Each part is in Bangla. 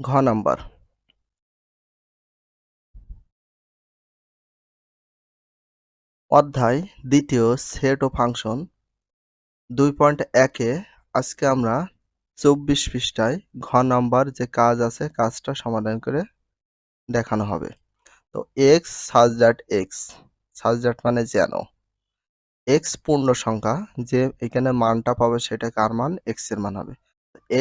ঘ নাম্বার। অধ্যায় দ্বিতীয় সেট ও ফাংশন দুই পয়েন্ট একে আজকে আমরা চব্বিশ পৃষ্ঠায় ঘ নাম্বার যে কাজ আছে, কাজটা সমাধান করে দেখানো হবে। তো এক্স সাজ এক্স সাজ মানে যেন। এক্স পূর্ণ সংখ্যা, যে এখানে মানটা পাবে সেটা কার মান? এক্সের মান হবে।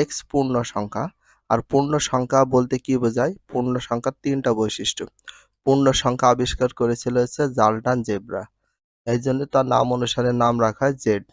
এক্স পূর্ণ সংখ্যা আর পূর্ণ সংখ্যা বলতে কি বোঝায়? পূর্ণ সংখ্যার তিনটা বৈশিষ্ট্য। পূর্ণ সংখ্যা আবিষ্কার করেছিল হচ্ছে জালটান জেব্রা। এই জন্য তার নাম অনুসারে নাম রাখা হয় জেড।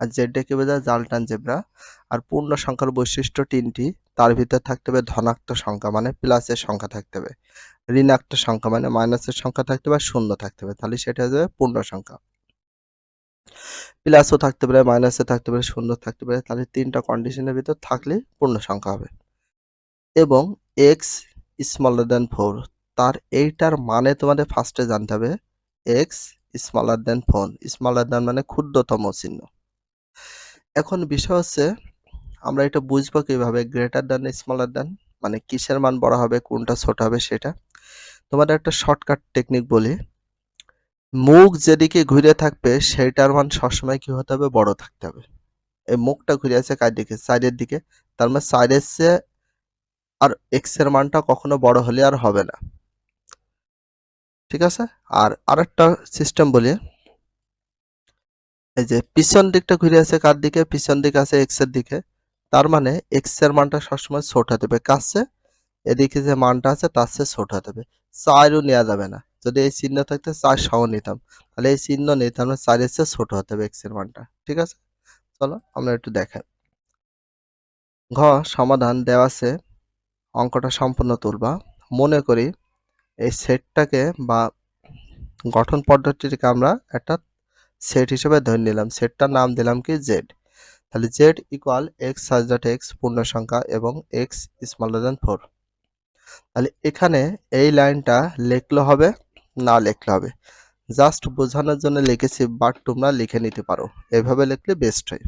আর জেডে কি বোঝায়? জালটান জেব্রা। আর পূর্ণ সংখ্যার বৈশিষ্ট্য তিনটি। তার ভিতর থাকতে হবে ধনাত্মক সংখ্যা মানে প্লাসের সংখ্যা থাকতে হবে। ঋণাত্মক সংখ্যা মানে মাইনাসের সংখ্যা থাকতে হবে শূন্য থাকতে হবে। তাহলে সেটা হয়ে যাবে পূর্ণ সংখ্যা। প্লাসও থাকতে পারে মাইনাসে থাকতে পারে, শূন্য থাকতে পারে। তাহলে তিনটা কন্ডিশনের ভিতর থাকলে পূর্ণ সংখ্যা হবে। এবং এক্স স্মলার দেন ফোর তার এইটার মানে তোমাদের ফার্স্টে জানতে হবে X smaller than phone smaller than মানে ক্ষুদ্রতম চিহ্ন। এখন বিষয় হচ্ছে, আমরা এটা বুঝব কীভাবে গ্রেটার দেন স্মলার দেন মানে কিসের মান বড় হবে, কোনটা ছোট হবে সেটা। তোমাদের একটা শর্টকাট টেকনিক বলি, মুখ যেদিকে ঘুরে থাকবে, সেইটার মান সবসময় কী হতে হবে, বড় থাকতে হবে। এই মুখটা ঘুরে আছে কার দিকে সাইডের দিকে, তার মানে সাইডের চেয়ে আর এক্সের মানটা কখনো বড় হলে আর হবে না। ঠিক আছে? আর আরেকটা সিস্টেম বলি। এই যে পিছন দিকটা ঘুরে আছে কার দিকে? পিছন দিকে আছে এক্সের দিকে। তার মানে এক্সের মানটা সবসময় ছোট হতে হবে। কাছে এদিকে যে মানটা আছে তার চেয়ে ছোট হতে হবে। চারও নেওয়া যাবে না। যদি এই চিহ্ন থাকতে চার সহ নিতাম, তাহলে এই চিহ্ন তার মানে চারের চেয়ে ছোট হতে হবে এক্সের মানটা। ঠিক আছে? চলো আমরা একটু দেখাই। ঘ, সমাধান দেওয়া আছে। অঙ্কটা সম্পূর্ণ তুলবা। মনে করি এই সেটটাকে বা গঠন পদ্ধতিটিকে আমরা একটা সেট হিসেবে ধরে নিলাম। সেটটার নাম দিলাম কি জেড তাহলে Z equal X such that X পূর্ণ সংখ্যা এবং এক্স স্মলার দেন ফোর তাহলে এখানে এই লাইনটা লিখলে হবে, না লিখলে হবে। জাস্ট বোঝানোর জন্য লিখেছি বাট তোমরা লিখে নিতে পারো। এভাবে লিখলে বেস্ট হয়।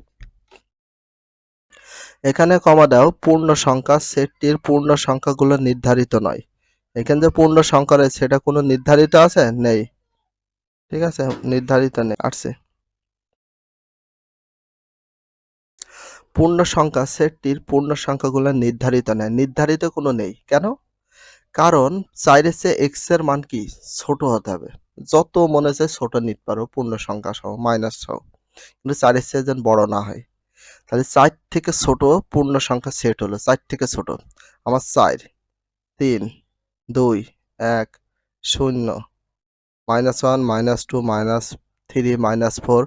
এখানে কমা দাও, পূর্ণ সংখ্যা সেটটির পূর্ণ সংখ্যাগুলো নির্ধারিত নয়। এখানে যে পূর্ণ সংখ্যা রয়েছে, সেটা কোনো নির্ধারিত আছে? নেই। ঠিক আছে, নির্ধারিত নেই, আসছে। পূর্ণ সংখ্যা সেটটির পূর্ণ সংখ্যাগুলো নির্ধারিত নেই। নির্ধারিত কোনো নেই। কেন? কারণ চাইরে চেয়ে এক্সের মান কি? ছোট হতে হবে। যত মনে চায় ছোট নিতে পারো, পূর্ণ সংখ্যা সহ মাইনাস সহ। কিন্তু চারের চেয়ে যেন বড় না হয়। তাহলে চার থেকে ছোট পূর্ণ সংখ্যা সেট হলো, চার থেকে ছোট। আমার চার, তিন, দুই, এক, শূন্য। Minus one minus two minus three minus four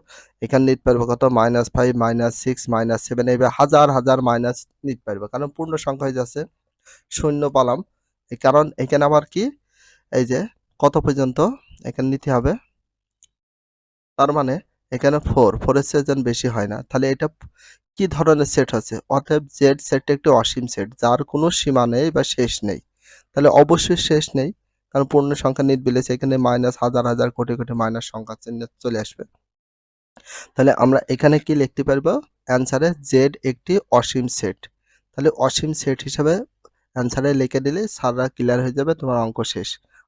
এখানে নিতে পারব কত? Minus five minus six minus seven এইভাবে হাজার হাজার মাইনাস নিতে পারব কারণ পূর্ণ সংখ্যা হয়ে যাচ্ছে, শূন্য পালাম। এই কারণ এখানে আবার কি? এই যে কত পর্যন্ত? এখানে নিতে হবে। তার মানে এখানে ফোর ফোরের যেন বেশি হয় না। তাহলে এটা কি ধরনের সেট আছে? অতএব জেড সেটটা একটি অসীম সেট যার কোনো সীমা নেই বা শেষ নেই। তাহলে অবশ্যই শেষ নেই, কারণ পূর্ণ সংখ্যা নিট বিলেছে, এখানে মাইনাস হাজার হাজার, কোটি কোটি মাইনাস সংখ্যা চিহ্ন চলে আসবে। তাহলে আমরা এখানে কি লিখতে পারব? অ্যান্সারে জেড একটি অসীম সেট তাহলে অসীম সেট হিসাবে অ্যান্সারে লিখে দিলে সারা ক্লিয়ার হয়ে যাবে, তোমার অঙ্ক শেষ।